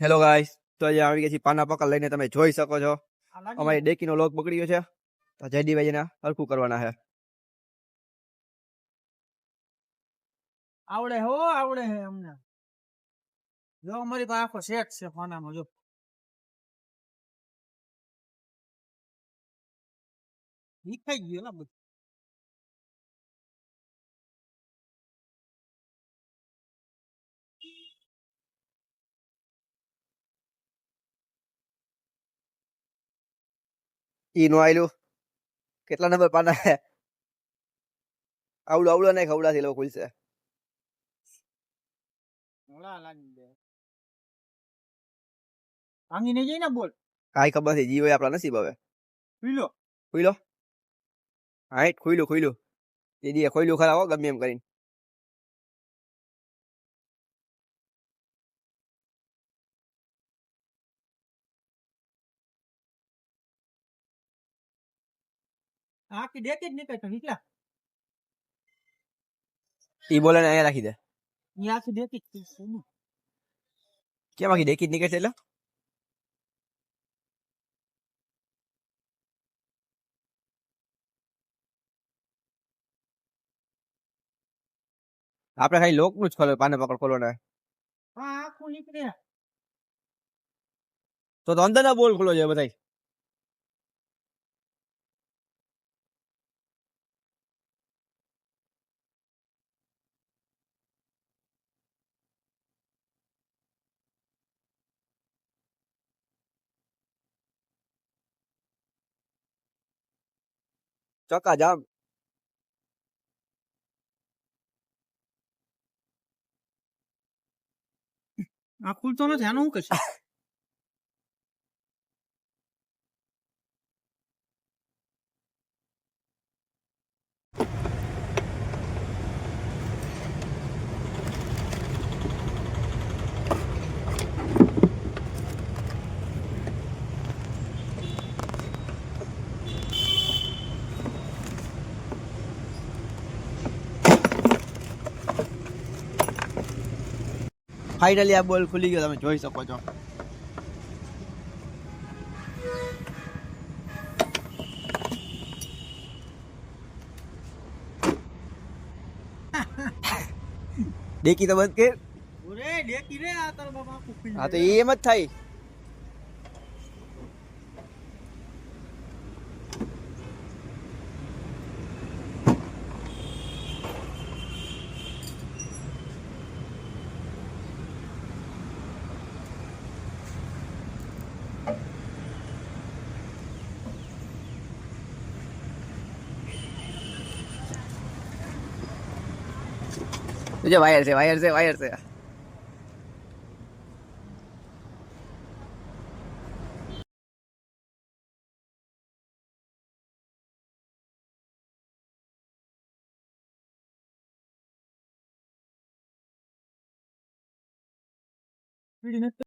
Hello guys તો આજે આવી ગયા છીએ પાના પકડ લઈને તમે જોઈ શકો છો. અમારી ડેકીનો લોક બગડ્યો છે. તો જયદીભાઈ એને હરખું કરવાના છે. આવડે હો આવડે હે અમને. જો અમારી પાસે આખો સેટ છે ફોનાનો જો. નીકળી ગયું ને બધું. ઈ નો આયલું. કેટલા નંબર પાના છે આવડું આવડું નહીં ખવડાથી લોકો ખુલશે. ભાંગીને જઈ ને બોલ. કાંઈ ખબર નથી જીવો આપણા નસીબ હવે. પીલો ખુઈલો હાઈટ ખુલ્યું ખુઈલું દીદીએ ખોઈલું ખરા હો ગમે એમ કરીને. આખી ડેકે જ નીકળે તો નીકળ્યા ઈ બોલે ને અહીંયા રાખી દે. અહીંયા આખી ડેકે જ છે ને. કેમ આખી ડેકી જ નીકળે છે એટલે? આપણે ખાલી લોકનું જ ખોલો પાને પકડ ખોલો ને. હા આખું નીકળે તો અંદર ના બોલ ખોલો છે બધાય. ચોકા જામ આ ખુલતો નથી આનું શું કરશે ફાઇનલી આ બોલ ખુલી ગયો તમે જોઈ શકો છો. ડેકી તો બંધ કર. હા તો. એમ જ થાય. જો વાયર છે વાયર